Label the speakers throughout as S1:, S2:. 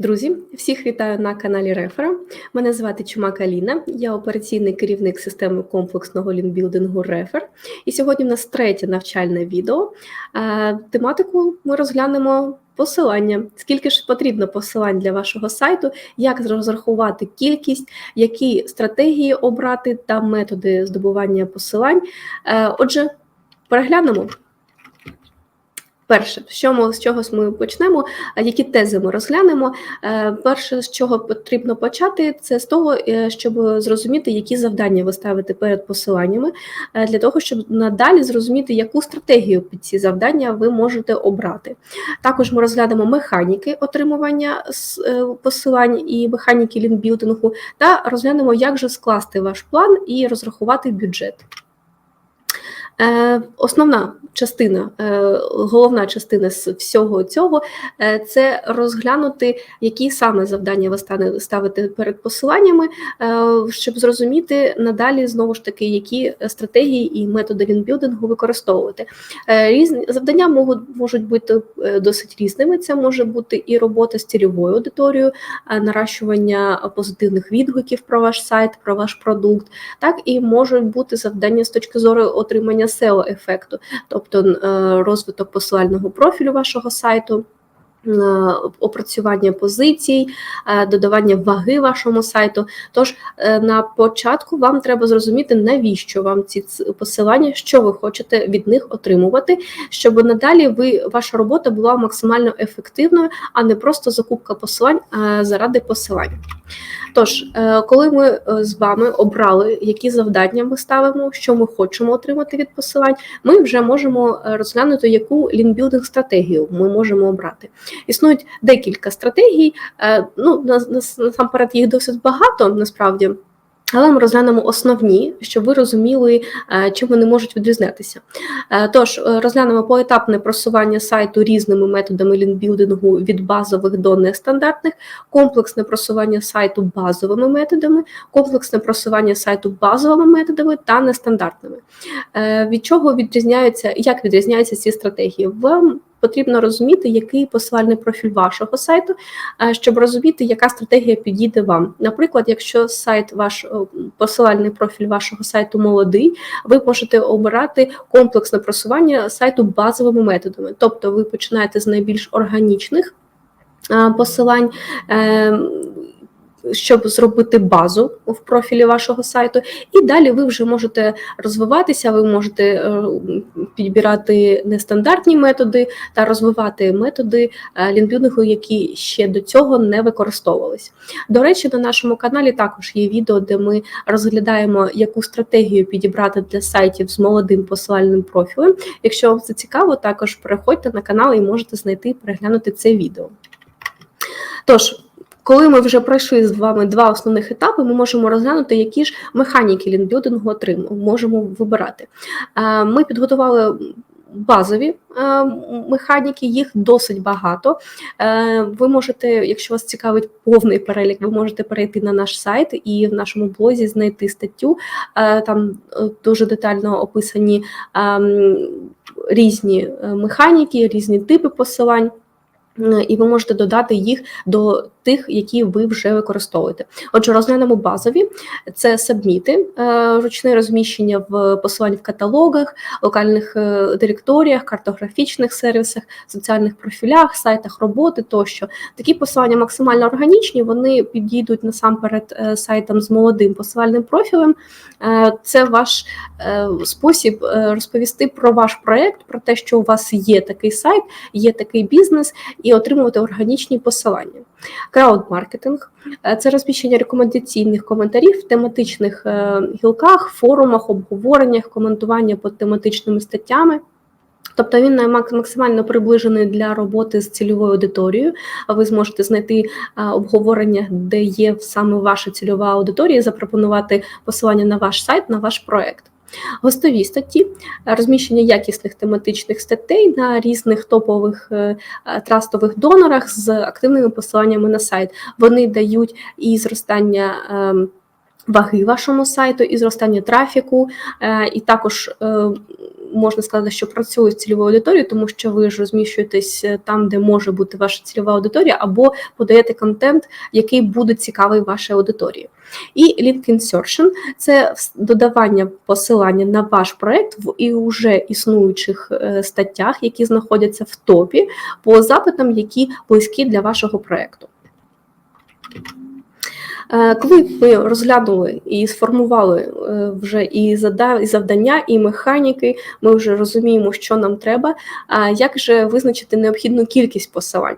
S1: Друзі, всіх вітаю на каналі Рефера. Мене звати Чумак Аліна, я операційний керівник системи комплексного лінбілдингу Рефер. І сьогодні в нас третє навчальне відео. Е, Тематику ми розглянемо посилання. Скільки ж потрібно посилань для вашого сайту, як розрахувати кількість, які стратегії обрати та методи здобування посилань. Е, Отже, переглянемо. Перше, що ми, з чогось ми почнемо, які тези ми розглянемо. Е, Перше, з чого потрібно почати, це з того, е, щоб зрозуміти, які завдання ви ставите перед посиланнями, е, для того, щоб надалі зрозуміти, яку стратегію під ці завдання ви можете обрати. Також ми розглянемо механіки отримування посилань і механіки лінбілдингу, та розглянемо, як же скласти ваш план і розрахувати бюджет. Основна частина, е, головна частина з всього цього е, це розглянути, які саме завдання ви ставите перед посиланнями, е, щоб зрозуміти надалі знову ж таки, які стратегії і методи лінбілдингу використовувати. Різні завдання можуть, можуть бути досить різними. Це може бути і робота з цільовою аудиторією, наращування позитивних відгуків про ваш сайт, про ваш продукт, так і можуть бути завдання з точки зору отримання SEO ефекту, тобто е, розвиток посилального профілю вашого сайту. Е, Опрацювання позицій, е, додавання ваги вашому сайту. Тож е, на початку вам треба зрозуміти, навіщо вам ці посилання, що ви хочете від них отримувати, щоб надалі ви ваша робота була максимально ефективною, а не просто закупка посилань заради посилань. Тож, коли ми з вами обрали, які завдання ми ставимо, що ми хочемо отримати від посилань, ми вже можемо розглянути, яку лінбілдинг стратегію ми можемо обрати. Існують декілька стратегій. е, Ну на- на- насамперед їх досить багато насправді. Але ми розглянемо основні, щоб ви розуміли, е, чим вони можуть відрізнятися. Е, Тож розглянемо поетапне просування сайту різними методами лінбілдингу від базових до нестандартних, комплексне просування сайту базовими методами, комплексне просування сайту базовими методами та нестандартними. Від чого відрізняються, як відрізняються ці стратегії? Вам потрібно розуміти, який посилальний профіль вашого сайту, е, щоб розуміти, яка стратегія підійде вам. Наприклад, якщо сайт ваш е, посилальний профіль вашого сайту молодий, ви можете обирати комплексне просування сайту базовими методами. Тобто ви починаєте з найбільш органічних е, посилань. Щоб зробити базу в профілі вашого сайту, і далі ви вже можете розвиватися, ви можете е, підбирати нестандартні методи та розвивати методи е, лінбілдингу, які ще до цього не використовувались. До речі, на нашому каналі також є відео, де ми розглядаємо, яку стратегію підібрати для сайтів з молодим посилальним профілем. Якщо вам це цікаво, також переходьте на канал і можете знайти і переглянути це відео. Тож, коли ми вже пройшли з вами два основних етапи, ми можемо розглянути, які ж механіки лінбілдингу отримуємо, можемо вибирати. Е, Ми підготували базові е, механіки, їх досить багато. Е, Ви можете, якщо вас цікавить повний перелік, ви можете перейти на наш сайт і в нашому блозі знайти статтю. Там дуже детально описані ем, різні механіки, різні типи посилань. І ви можете додати їх до тих, які ви вже використовуєте. Отже, розглянемо базові: це сабміти, е, ручне розміщення в посилань в каталогах, локальних е, директоріях, картографічних сервісах, соціальних профілях, сайтах роботи тощо. Такі посилання максимально органічні, вони підійдуть насамперед е, сайтам з молодим посилальним профілем. Це ваш спосіб розповісти про ваш проект, про те, що у вас є такий сайт, є такий бізнес, і отримувати органічні посилання. Краудмаркетинг е, це розміщення рекомендаційних коментарів в тематичних е, гілках, форумах, обговореннях, коментування під тематичними статтями. Тобто він максимально приближений для роботи з цільовою аудиторією. Ви зможете знайти е, обговорення, де є саме ваша цільова аудиторія, запропонувати посилання на ваш сайт, на ваш проект. Гостові статті, розміщення якісних тематичних статей на різних топових е, трастових донорах з активними посиланнями на сайт. Вони дають і зростання. ем, Ваги вашому сайту і зростання трафіку, е, і також е, можна сказати, що працює з цільовою аудиторією, тому що ви ж розміщуєтесь е, там, де може бути ваша цільова аудиторія, або подаєте контент, який буде цікавий вашій аудиторії. І link insertion – це додавання посилання на ваш проект в і вже існуючих е, статтях, які знаходяться в топі по запитам, які близькі для вашого проекту. Е, коли ми розглянули і сформували е, вже і завдання, і механіки, ми вже розуміємо, що нам треба. Як же визначити необхідну кількість посилань?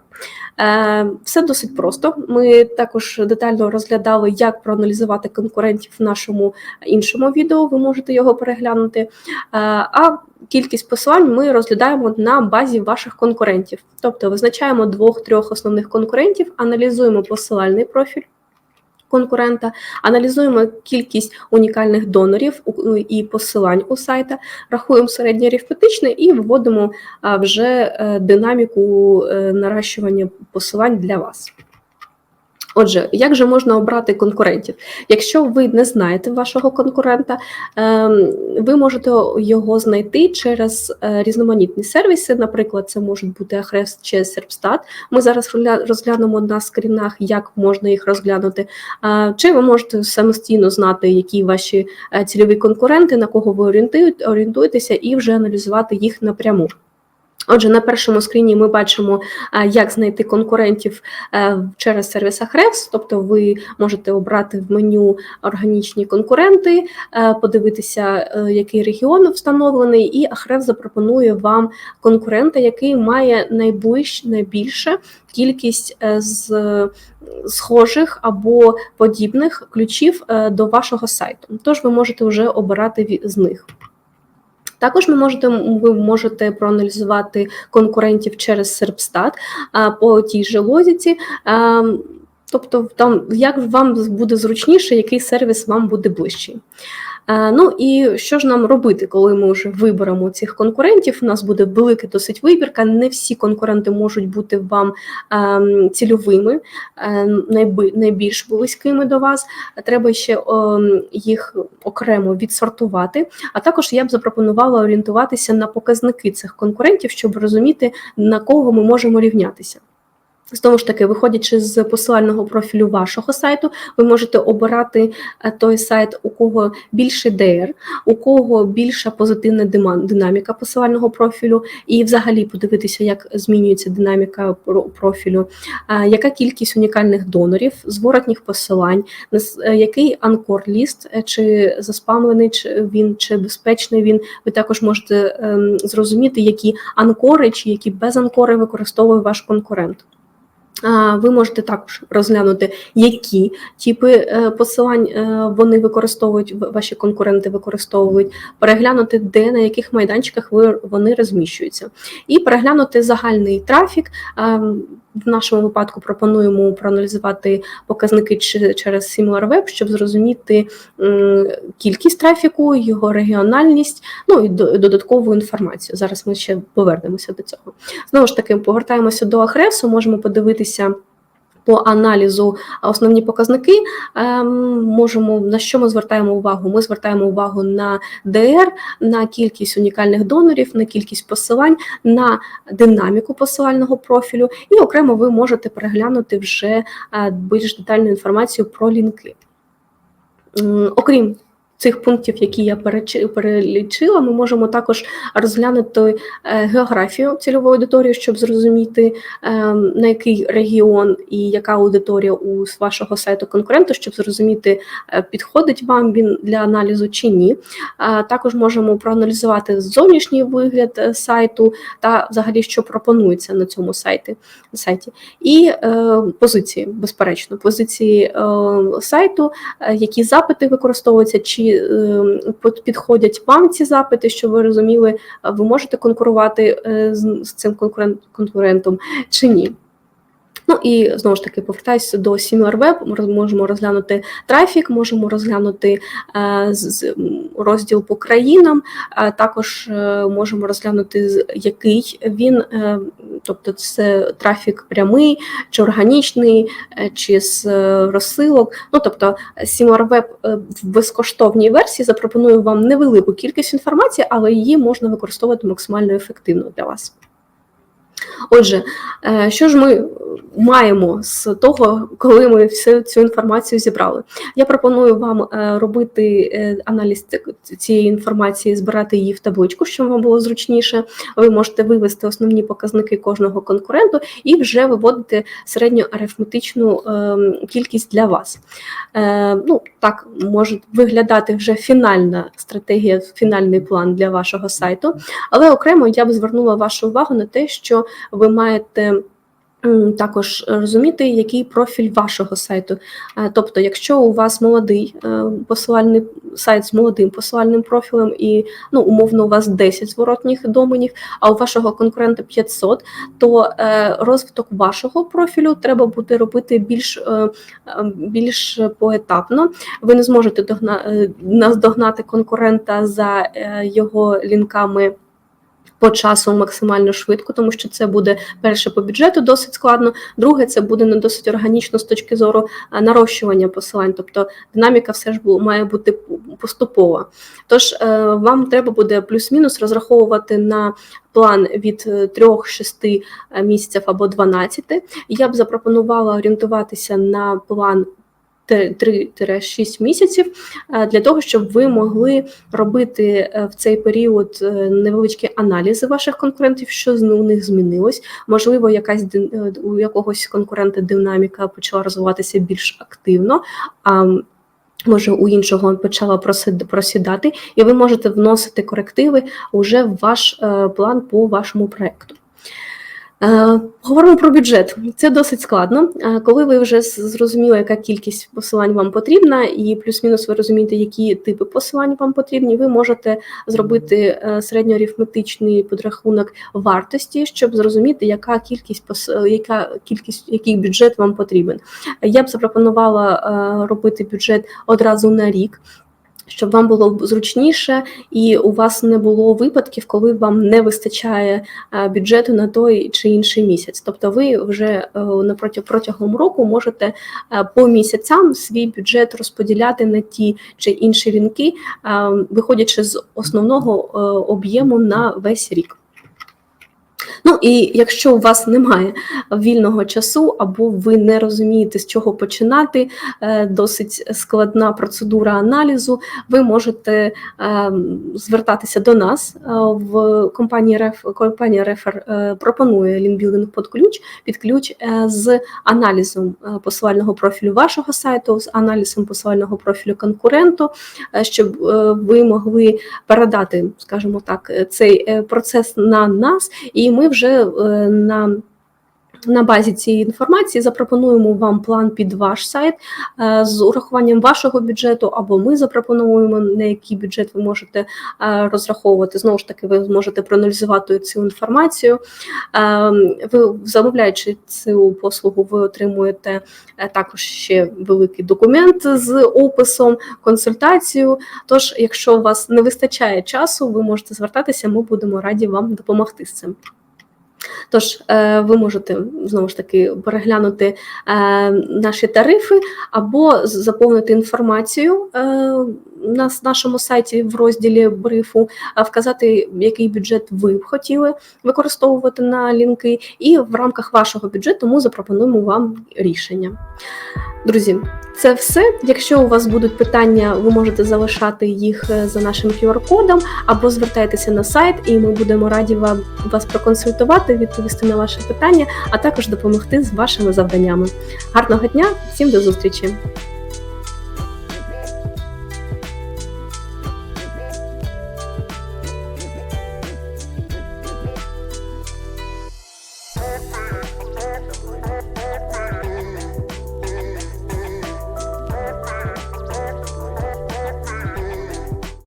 S1: Е, все досить просто. Ми також детально розглядали, як проаналізувати конкурентів в нашому іншому відео. Ви можете його переглянути. А кількість посилань ми розглядаємо на базі ваших конкурентів, тобто визначаємо двох-трьох основних конкурентів, аналізуємо посилальний профіль конкурента, аналізуємо кількість унікальних донорів і посилань у сайта, рахуємо середнє арифметичне і вводимо вже е, динаміку е, наращування посилань для вас. Отже, як же можна обрати конкурентів? Якщо ви не знаєте вашого конкурента, ем, ви можете його знайти через е, різноманітні сервіси. Наприклад, це можуть бути Ahrefs чи Serpstat. Ми зараз розглянемо на скрінах, як можна їх розглянути. Чи ви можете самостійно знати, які ваші е, цільові конкуренти, на кого ви орієнтуєтеся, і вже аналізувати їх напряму. Отже, на першому скріні ми бачимо, як знайти конкурентів е, через сервіс Ahrefs, тобто ви можете обрати в меню органічні конкуренти, е, подивитися, е, який регіон встановлений, і Ahrefs запропонує вам конкурента, який має найближче, найбільше кількість з схожих або подібних ключів до вашого сайту. Тож ви можете вже обирати з них. Також ми можете ви можете проаналізувати конкурентів через Серпстат по тій же логіці. Тобто, там як вам буде зручніше, який сервіс вам буде ближчий. Е, ну і що ж нам робити, коли ми вже виберемо цих конкурентів? У нас буде велика досить вибірка. Не всі конкуренти можуть бути вам ем, цільовими, е, найбільш близькими до вас. Треба ще ем, їх окремо відсортувати. А також я б запропонувала орієнтуватися на показники цих конкурентів, щоб розуміти, на кого ми можемо рівнятися. Знову ж таки, виходячи з посилального профілю вашого сайту, ви можете обирати е, той сайт, у кого більше DR, у кого більша позитивна динаміка посилального профілю, і взагалі подивитися, як змінюється динаміка профілю, е, яка кількість унікальних донорів, зворотніх посилань, е, який анкор-ліст, чи заспамлений він, чи безпечний він. Ви також можете ем, зрозуміти, які анкори чи які безанкори використовує ваш конкурент. Ви можете також розглянути, які типи е, посилань е, вони використовують, ваші конкуренти використовують, переглянути, де на яких майданчиках вони розміщуються, і переглянути загальний трафік. В нашому випадку пропонуємо проаналізувати показники через SimilarWeb, щоб зрозуміти кількість трафіку, його регіональність, ну і додаткову інформацію. Зараз ми ще повернемося до цього. Знову ж таки, повертаємося до Ахресу, можемо подивитися по аналізу основні показники ем, можемо на що ми звертаємо увагу? Ми звертаємо увагу на ДР, на кількість унікальних донорів, на кількість посилань, на динаміку посилального профілю, і окремо ви можете переглянути вже е, більш детальну інформацію про лінки. Окрім цих пунктів, які я перелічила, ми можемо також розглянути е, географію цільової аудиторії, щоб зрозуміти ем, на який регіон і яка аудиторія у вашого сайту конкуренту, щоб зрозуміти, е, підходить вам він для аналізу чи ні. Також можемо проаналізувати зовнішній вигляд е, сайту та взагалі, що пропонується на цьому сайті. сайті. І позиції, безперечно, позиції сайту, які запити використовуються. чи Ем, підходять вам ці запити, щоб ви розуміли, ви можете конкурувати е, з цим конкурентом чи ні. Ну і знову ж таки повертаюся до SimilarWeb, Ми можемо розглянути трафік, можемо розглянути е, з- розділ по країнам, а також е, можемо розглянути який він, е, тобто це трафік прямий чи органічний, е, чи з е, розсилок. Ну тобто SimilarWeb е, в безкоштовній версії запропонує вам невелику кількість інформації, але її можна використовувати максимально ефективно для вас. Отже, е, що ж ми маємо з того, коли ми всю цю інформацію зібрали? Я пропоную вам е, робити е, аналіз цієї інформації, збирати її в табличку, щоб вам було зручніше. Ви можете вивести основні показники кожного конкуренту і вже виводити середньоарифметичну ем, кількість для вас. Ну, так може виглядати вже фінальна стратегія, фінальний план для вашого сайту. Але окремо я б звернула вашу увагу на те, що ви маєте. Також розуміти, який профіль вашого сайту. Е, Тобто, якщо у вас молодий е, посилальний сайт з молодим посилальним профілем, і ну, умовно у вас 10 зворотніх доменів, а у вашого конкурента 500, то е, розвиток вашого профілю треба буде робити більш, більш поетапно. Ви не зможете догна, наздогнати конкурента за його лінками. По часу максимально швидко, тому що це буде перше по бюджету досить складно. Друге, це буде не досить органічно з точки зору е, нарощування посилань. Тобто динаміка все ж має бути поступова. Тож е, вам треба буде плюс-мінус розраховувати на план від 3-6 місяців або 12. Я б запропонувала орієнтуватися на план 3-6 місяців е, для того, щоб ви могли робити е, в цей період е, невеличкі аналізи ваших конкурентів, що з- у них змінилось. Можливо, якась у якогось конкурента динаміка почала розвиватися більш активно. Може, у іншого почала просідати, і ви можете вносити корективи уже в ваш план по вашому проекту. Е, Говоримо про бюджет. Це досить складно. Е, Коли ви вже зрозуміли, яка кількість посилань вам потрібна, і плюс-мінус ви розумієте, які типи посилань вам потрібні, ви можете зробити е, середньоарифметичний підрахунок вартості, щоб зрозуміти, яка кількість яка кількість, який бюджет вам потрібен. Я б запропонувала робити бюджет одразу на рік. Щоб вам було зручніше і у вас не було випадків, коли вам не вистачає е, бюджету на той чи інший місяць. Тобто, ви вже напротяг протягом року можете е, по місяцям свій бюджет розподіляти на ті чи інші ринки, е, виходячи з основного е, об'єму на весь рік. Ну і якщо у вас немає вільного часу, або ви не розумієте, з чого починати, е, досить складна процедура аналізу, ви можете е, звертатися до нас. Е, В компанії Реф компанія Рефер пропонує лінкбілдинг під ключ, під ключ з аналізом посилального профілю вашого сайту, з аналізом посилального профілю конкуренту, щоб ви могли передати, скажімо так, цей процес на нас, і ми вже е, на на базі цієї інформації запропонуємо вам план під ваш сайт е, з урахуванням вашого бюджету, або ми запропонуємо, на який бюджет ви можете е, розраховувати. Знову ж таки, ви зможете проаналізувати цю інформацію. Е, Ви замовляючи цю послугу, ви отримуєте також ще великий документ з описом, консультацію. Тож, якщо у вас не вистачає часу, ви можете звертатися, ми будемо раді вам допомогти з цим. Тож, е, ви можете знову ж таки переглянути е, наші тарифи або заповнити інформацію е, на нашому сайті в розділі брифу, вказати, який бюджет ви б хотіли використовувати на лінки, і в рамках вашого бюджету ми запропонуємо вам рішення. Друзі, це все. Якщо у вас будуть питання, ви можете залишати їх е, за нашим QR-кодом або звертайтеся на сайт, і ми будемо раді вам вас проконсультувати, відповісти на ваші питання, а також допомогти з вашими завданнями. Гарного дня, всім до зустрічі!